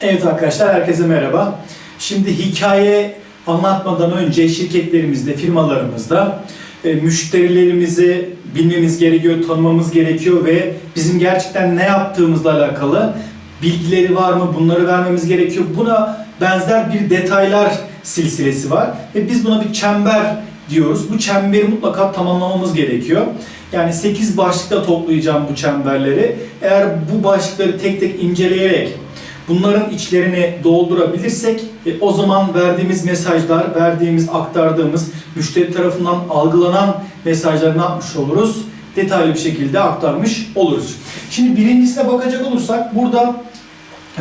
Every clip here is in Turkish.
Evet arkadaşlar herkese merhaba. Şimdi hikaye anlatmadan önce şirketlerimizde, firmalarımızda e, müşterilerimizi bilmemiz gerekiyor, tanımamız gerekiyor ve bizim gerçekten ne yaptığımızla alakalı bilgileri var mı bunları vermemiz gerekiyor. Buna benzer bir detaylar silsilesi var ve biz buna bir çember diyoruz. Bu çemberi mutlaka tamamlamamız gerekiyor. Yani 8 başlıkta toplayacağım bu çemberleri. Eğer bu başlıkları tek tek inceleyerek bunların içlerini doldurabilirsek e, o zaman verdiğimiz mesajlar, verdiğimiz, aktardığımız müşteri tarafından algılanan mesajları ne yapmış oluruz? Detaylı bir şekilde aktarmış oluruz. Şimdi birincisine bakacak olursak burada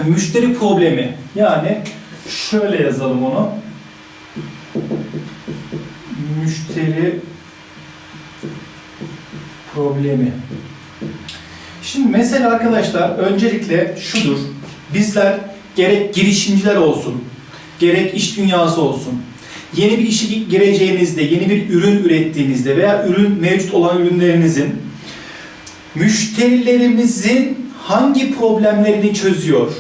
müşteri problemi yani şöyle yazalım onu. Müşteri problemi. Şimdi mesela arkadaşlar öncelikle şudur. Bizler gerek girişimciler olsun, gerek iş dünyası olsun, yeni bir işe gireceğinizde, yeni bir ürün ürettiğinizde veya ürün mevcut olan ürünlerinizin müşterilerimizin hangi problemlerini çözüyor?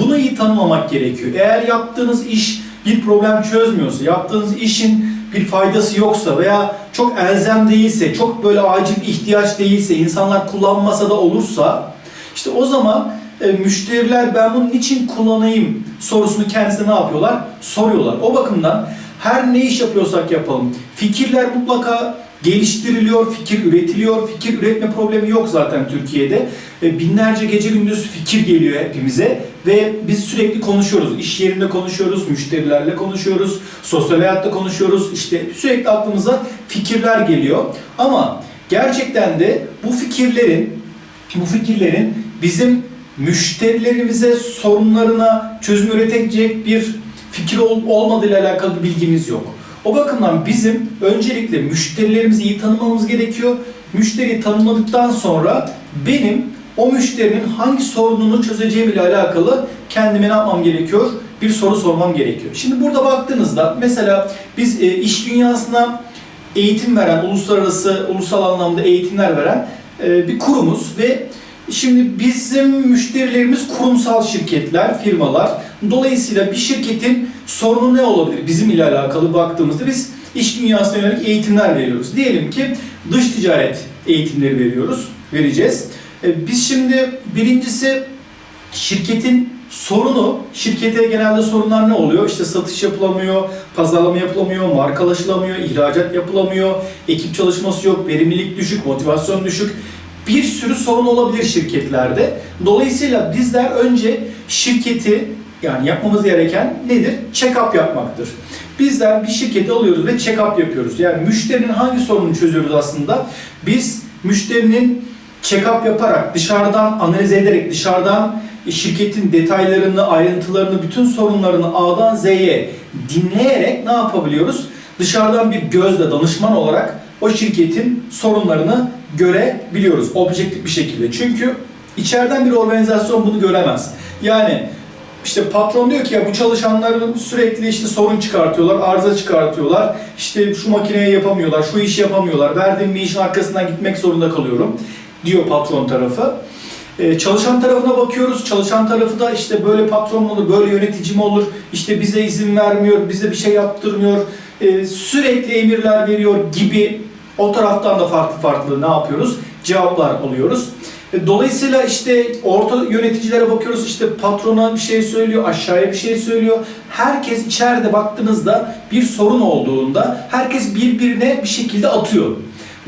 Bunu iyi tanımlamak gerekiyor. Eğer yaptığınız iş bir problem çözmüyorsa, yaptığınız işin bir faydası yoksa veya çok elzem değilse, çok böyle acil ihtiyaç değilse, insanlar kullanmasa da olursa işte o zaman e, müşteriler ben bunun için kullanayım sorusunu kendisine ne yapıyorlar? Soruyorlar. O bakımdan her ne iş yapıyorsak yapalım. Fikirler mutlaka geliştiriliyor, fikir üretiliyor. Fikir üretme problemi yok zaten Türkiye'de. E, binlerce gece gündüz fikir geliyor hepimize ve biz sürekli konuşuyoruz. İş yerinde konuşuyoruz, müşterilerle konuşuyoruz, sosyal hayatta konuşuyoruz. İşte sürekli aklımıza fikirler geliyor. Ama gerçekten de bu fikirlerin bu fikirlerin bizim müşterilerimize sorunlarına çözüm üretecek bir fikir ol, olmadığıyla alakalı bir bilgimiz yok. O bakımdan bizim öncelikle müşterilerimizi iyi tanımamız gerekiyor. Müşteriyi tanımladıktan sonra benim o müşterinin hangi sorununu çözeceğim ile alakalı kendime ne yapmam gerekiyor? Bir soru sormam gerekiyor. Şimdi burada baktığınızda mesela biz e, iş dünyasına eğitim veren, uluslararası, ulusal anlamda eğitimler veren e, bir kurumuz ve Şimdi bizim müşterilerimiz kurumsal şirketler, firmalar. Dolayısıyla bir şirketin sorunu ne olabilir? Bizim ile alakalı baktığımızda biz iş dünyasına yönelik eğitimler veriyoruz. Diyelim ki dış ticaret eğitimleri veriyoruz, vereceğiz. E, Biz şimdi birincisi şirketin sorunu, şirkete genelde sorunlar ne oluyor? İşte satış yapılamıyor, pazarlama yapılamıyor, markalaşılamıyor, ihracat yapılamıyor, ekip çalışması yok, verimlilik düşük, motivasyon düşük bir sürü sorun olabilir şirketlerde. Dolayısıyla bizler önce şirketi yani yapmamız gereken nedir? Check-up yapmaktır. Bizler bir şirketi alıyoruz ve check-up yapıyoruz. Yani müşterinin hangi sorununu çözüyoruz aslında? Biz müşterinin check-up yaparak, dışarıdan analiz ederek, dışarıdan şirketin detaylarını, ayrıntılarını, bütün sorunlarını A'dan Z'ye dinleyerek ne yapabiliyoruz? Dışarıdan bir gözle danışman olarak o şirketin sorunlarını görebiliyoruz objektif bir şekilde. Çünkü içeriden bir organizasyon bunu göremez. Yani işte patron diyor ki ya bu çalışanların sürekli işte sorun çıkartıyorlar, arıza çıkartıyorlar. İşte şu makineyi yapamıyorlar, şu işi yapamıyorlar. Verdiğim bir işin arkasından gitmek zorunda kalıyorum diyor patron tarafı. Ee, çalışan tarafına bakıyoruz. Çalışan tarafı da işte böyle patron mu olur, böyle yönetici mi olur? İşte bize izin vermiyor, bize bir şey yaptırmıyor. Ee, sürekli emirler veriyor gibi o taraftan da farklı farklı ne yapıyoruz? Cevaplar alıyoruz. E, Dolayısıyla işte orta yöneticilere bakıyoruz işte patrona bir şey söylüyor, aşağıya bir şey söylüyor. Herkes içeride baktığınızda bir sorun olduğunda herkes birbirine bir şekilde atıyor.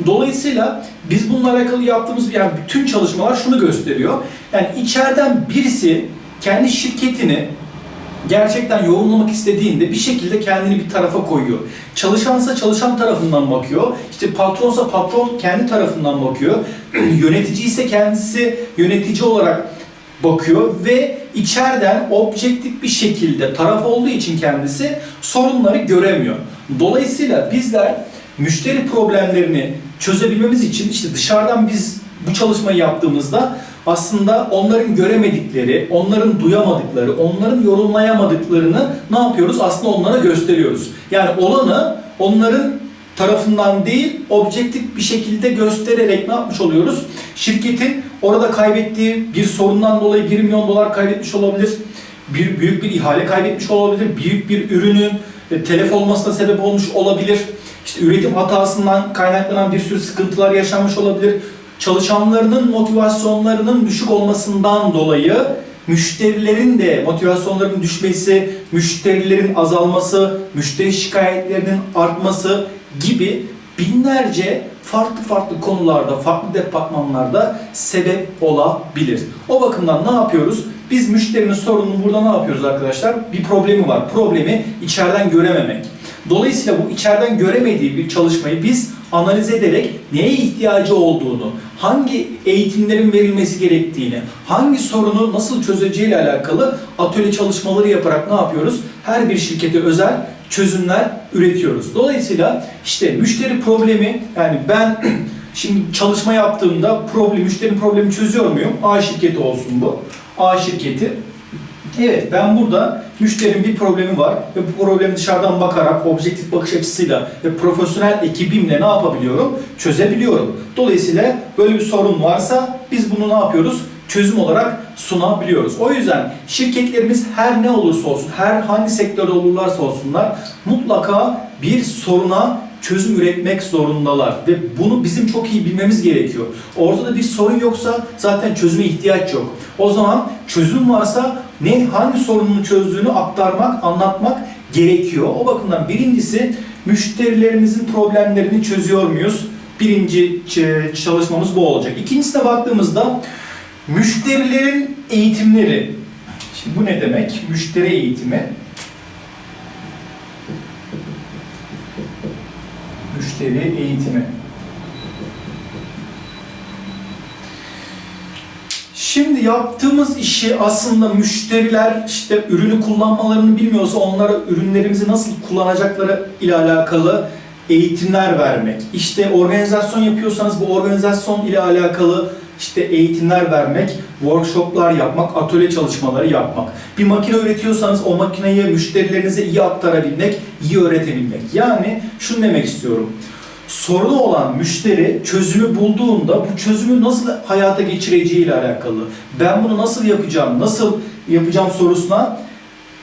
Dolayısıyla biz bununla alakalı yaptığımız yani bütün çalışmalar şunu gösteriyor. Yani içeriden birisi kendi şirketini gerçekten yorumlamak istediğinde bir şekilde kendini bir tarafa koyuyor. Çalışansa çalışan tarafından bakıyor. İşte patronsa patron kendi tarafından bakıyor. Yönetici ise kendisi yönetici olarak bakıyor ve içeriden objektif bir şekilde taraf olduğu için kendisi sorunları göremiyor. Dolayısıyla bizler müşteri problemlerini çözebilmemiz için işte dışarıdan biz bu çalışmayı yaptığımızda aslında onların göremedikleri, onların duyamadıkları, onların yorumlayamadıklarını ne yapıyoruz? Aslında onlara gösteriyoruz. Yani olanı onların tarafından değil, objektif bir şekilde göstererek ne yapmış oluyoruz? Şirketin orada kaybettiği bir sorundan dolayı 1 milyon dolar kaybetmiş olabilir. bir büyük bir ihale kaybetmiş olabilir, büyük bir ürünün e, telef olmasına sebep olmuş olabilir. İşte üretim hatasından kaynaklanan bir sürü sıkıntılar yaşanmış olabilir. Çalışanlarının motivasyonlarının düşük olmasından dolayı müşterilerin de motivasyonlarının düşmesi, müşterilerin azalması, müşteri şikayetlerinin artması gibi binlerce farklı farklı konularda, farklı departmanlarda sebep olabilir. O bakımdan ne yapıyoruz? Biz müşterinin sorununu burada ne yapıyoruz arkadaşlar? Bir problemi var. Problemi içeriden görememek. Dolayısıyla bu içeriden göremediği bir çalışmayı biz analiz ederek neye ihtiyacı olduğunu, hangi eğitimlerin verilmesi gerektiğini, hangi sorunu nasıl çözeceğiyle alakalı atölye çalışmaları yaparak ne yapıyoruz? Her bir şirkete özel çözümler üretiyoruz. Dolayısıyla işte müşteri problemi yani ben şimdi çalışma yaptığımda problem, müşteri problemi çözüyor muyum? A şirketi olsun bu. A şirketi Evet, ben burada müşterinin bir problemi var ve bu problemi dışarıdan bakarak, objektif bakış açısıyla ve profesyonel ekibimle ne yapabiliyorum? Çözebiliyorum. Dolayısıyla böyle bir sorun varsa biz bunu ne yapıyoruz? Çözüm olarak sunabiliyoruz. O yüzden şirketlerimiz her ne olursa olsun, her hangi sektörde olurlarsa olsunlar mutlaka bir soruna çözüm üretmek zorundalar ve bunu bizim çok iyi bilmemiz gerekiyor. Ortada bir sorun yoksa zaten çözüme ihtiyaç yok. O zaman çözüm varsa ne hangi sorununu çözdüğünü aktarmak, anlatmak gerekiyor. O bakımdan birincisi müşterilerimizin problemlerini çözüyor muyuz? Birinci çalışmamız bu olacak. İkincisine baktığımızda müşterilerin eğitimleri. Şimdi bu ne demek? Müşteri eğitimi. Müşteri eğitimi. Şimdi yaptığımız işi aslında müşteriler işte ürünü kullanmalarını bilmiyorsa onlara ürünlerimizi nasıl kullanacakları ile alakalı eğitimler vermek. İşte organizasyon yapıyorsanız bu organizasyon ile alakalı işte eğitimler vermek, workshoplar yapmak, atölye çalışmaları yapmak. Bir makine üretiyorsanız o makineyi müşterilerinize iyi aktarabilmek, iyi öğretebilmek. Yani şunu demek istiyorum sorunu olan müşteri çözümü bulduğunda bu çözümü nasıl hayata geçireceği ile alakalı. Ben bunu nasıl yapacağım, nasıl yapacağım sorusuna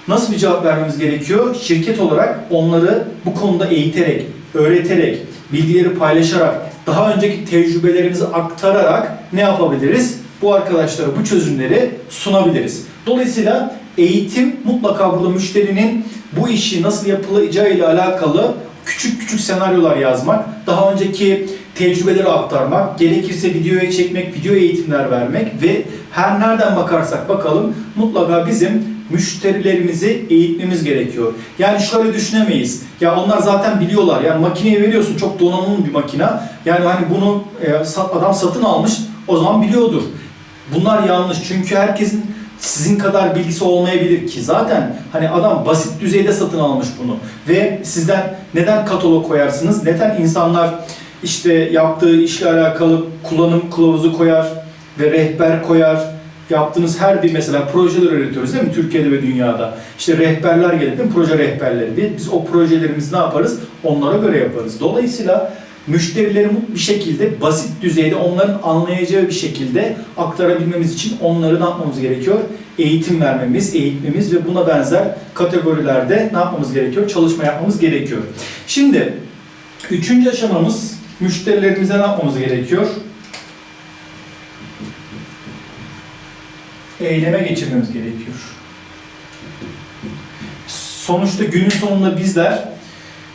nasıl bir cevap vermemiz gerekiyor? Şirket olarak onları bu konuda eğiterek, öğreterek, bilgileri paylaşarak, daha önceki tecrübelerimizi aktararak ne yapabiliriz? Bu arkadaşlara bu çözümleri sunabiliriz. Dolayısıyla eğitim mutlaka burada müşterinin bu işi nasıl yapılacağı ile alakalı küçük küçük senaryolar yazmak, daha önceki tecrübeleri aktarmak, gerekirse videoya çekmek, video eğitimler vermek ve her nereden bakarsak bakalım mutlaka bizim müşterilerimizi eğitmemiz gerekiyor. Yani şöyle düşünemeyiz. Ya onlar zaten biliyorlar. Yani makineyi veriyorsun çok donanımlı bir makina. Yani hani bunu e, adam satın almış o zaman biliyordur. Bunlar yanlış. Çünkü herkesin sizin kadar bilgisi olmayabilir ki zaten hani adam basit düzeyde satın almış bunu ve sizden neden katalog koyarsınız? Neden insanlar işte yaptığı işle alakalı kullanım kılavuzu koyar ve rehber koyar? Yaptığınız her bir mesela projeler üretiyoruz değil mi Türkiye'de ve dünyada? İşte rehberler gelir değil mi? Proje rehberleri diye. Biz o projelerimizi ne yaparız? Onlara göre yaparız. Dolayısıyla müşterileri bir şekilde basit düzeyde onların anlayacağı bir şekilde aktarabilmemiz için onları ne yapmamız gerekiyor? Eğitim vermemiz, eğitmemiz ve buna benzer kategorilerde ne yapmamız gerekiyor? Çalışma yapmamız gerekiyor. Şimdi üçüncü aşamamız müşterilerimize ne yapmamız gerekiyor? Eyleme geçirmemiz gerekiyor. Sonuçta günün sonunda bizler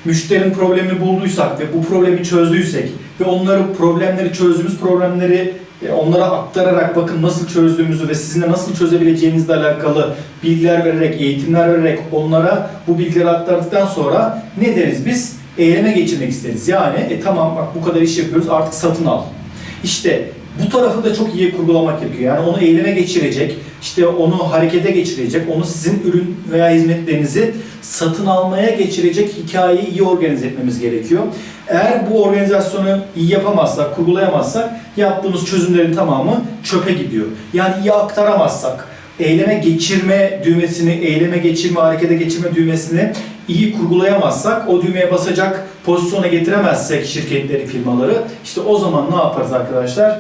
müşterinin problemini bulduysak ve bu problemi çözdüysek ve onları problemleri çözdüğümüz problemleri e, onlara aktararak bakın nasıl çözdüğümüzü ve sizinle nasıl çözebileceğinizle alakalı bilgiler vererek, eğitimler vererek onlara bu bilgileri aktardıktan sonra ne deriz biz? Eyleme geçirmek isteriz. Yani e tamam bak bu kadar iş yapıyoruz artık satın al. İşte bu tarafı da çok iyi kurgulamak gerekiyor. Yani onu eyleme geçirecek, işte onu harekete geçirecek, onu sizin ürün veya hizmetlerinizi satın almaya geçirecek hikayeyi iyi organize etmemiz gerekiyor. Eğer bu organizasyonu iyi yapamazsak, kurgulayamazsak yaptığımız çözümlerin tamamı çöpe gidiyor. Yani iyi aktaramazsak, eyleme geçirme düğmesini, eyleme geçirme, harekete geçirme düğmesini iyi kurgulayamazsak, o düğmeye basacak pozisyona getiremezsek şirketleri, firmaları, işte o zaman ne yaparız arkadaşlar?